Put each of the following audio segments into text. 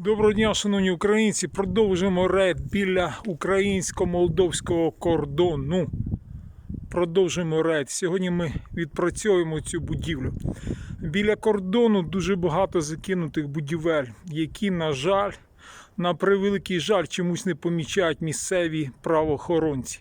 Доброго дня, шановні українці. Продовжуємо рейд біля українсько-молдовського кордону. Продовжуємо рейд. Сьогодні ми відпрацьовуємо цю будівлю. Біля кордону дуже багато закинутих будівель, які, на жаль, на превеликий жаль, чомусь не помічають місцеві правоохоронці.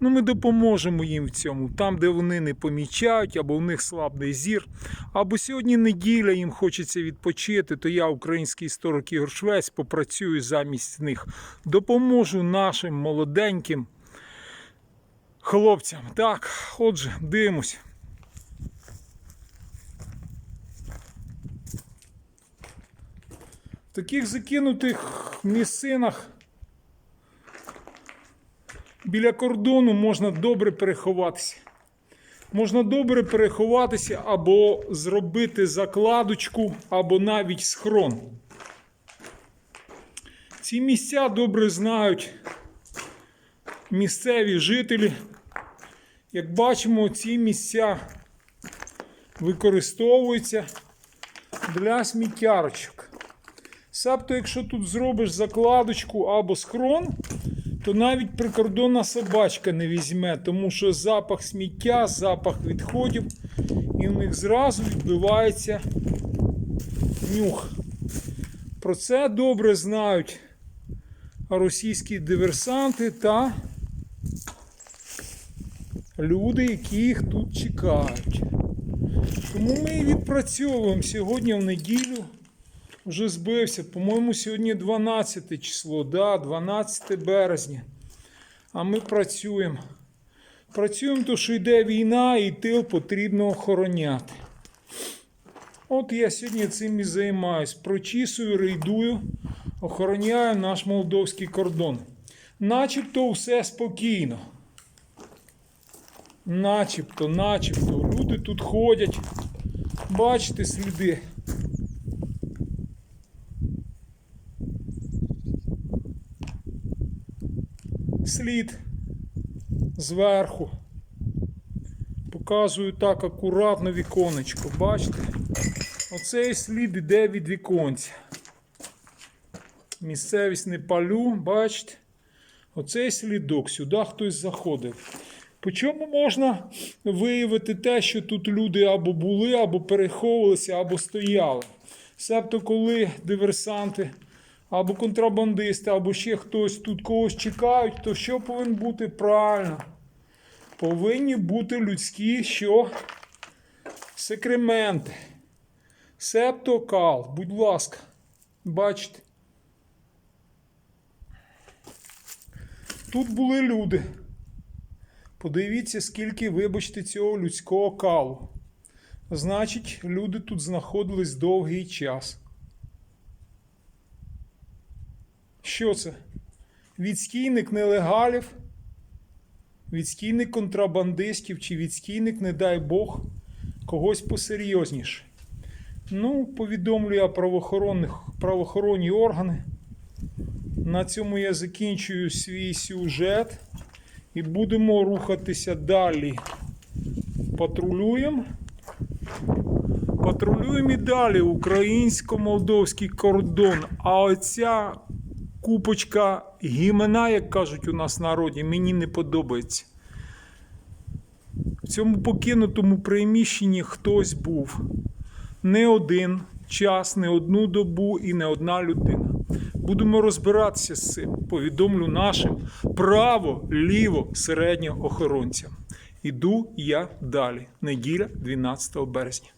Ну, ми допоможемо їм в цьому, там, де вони не помічають, або в них слабий зір, або сьогодні неділя, їм хочеться відпочити, то я, український історик Ігор Швець, попрацюю замість них. Допоможу нашим молоденьким хлопцям. Так, отже, дивимось. Таких закинутих місцинах біля кордону можна добре переховатися. Можна добре переховатися або зробити закладочку, або навіть схрон. Ці місця добре знають місцеві жителі. Як бачимо, ці місця використовуються для сміттярочок. Себто, якщо тут зробиш закладочку або схрон, то навіть прикордонна собачка не візьме, тому що запах сміття, запах відходів, і в них зразу відбивається нюх. Про це добре знають російські диверсанти та люди, які їх тут чекають. Тому ми і відпрацьовуємо сьогодні в неділю. Вже збився. По-моєму, сьогодні 12 число, да, 12 березня. А ми працюємо. Працюємо, то що йде війна, і тил потрібно охороняти. От я сьогодні цим і займаюсь. Прочісую, рейдую, охороняю наш молдовський кордон. Начебто все спокійно. Начебто, начебто. Люди тут ходять. Бачите сліди. Слід зверху. Показую так акуратно віконечко. Бачите? Оцей слід іде від віконця. Місцевість не палю, бачите? Оцей слідок, сюди хтось заходив. По чому можна виявити те, що тут люди або були, або переховувалися, або стояли. Себто, коли диверсанти або контрабандисти, або ще хтось тут когось чекають, то що повинен бути правильно? Повинні бути людські що? Секременти. Септо кал, будь ласка, бачите. Тут були люди. Подивіться, скільки, вибачте, цього людського калу. Значить, люди тут знаходились довгий час. Що це? Відстійник нелегалів, відстійник контрабандистів чи відстійник, не дай Бог, когось посерйозніше. Ну, повідомлю я правоохоронних, правоохоронні органи. На цьому я закінчую свій сюжет і будемо рухатися далі. Патрулюємо. Патрулюємо і далі українсько-молдовський кордон. А оця купочка гімена, як кажуть у нас в народі, мені не подобається. В цьому покинутому приміщенні хтось був. Не один час, не одну добу і не одна людина. Будемо розбиратися з цим. Повідомлю нашим право, ліво, середньо охоронцям. Іду я далі. Неділя 12 березня.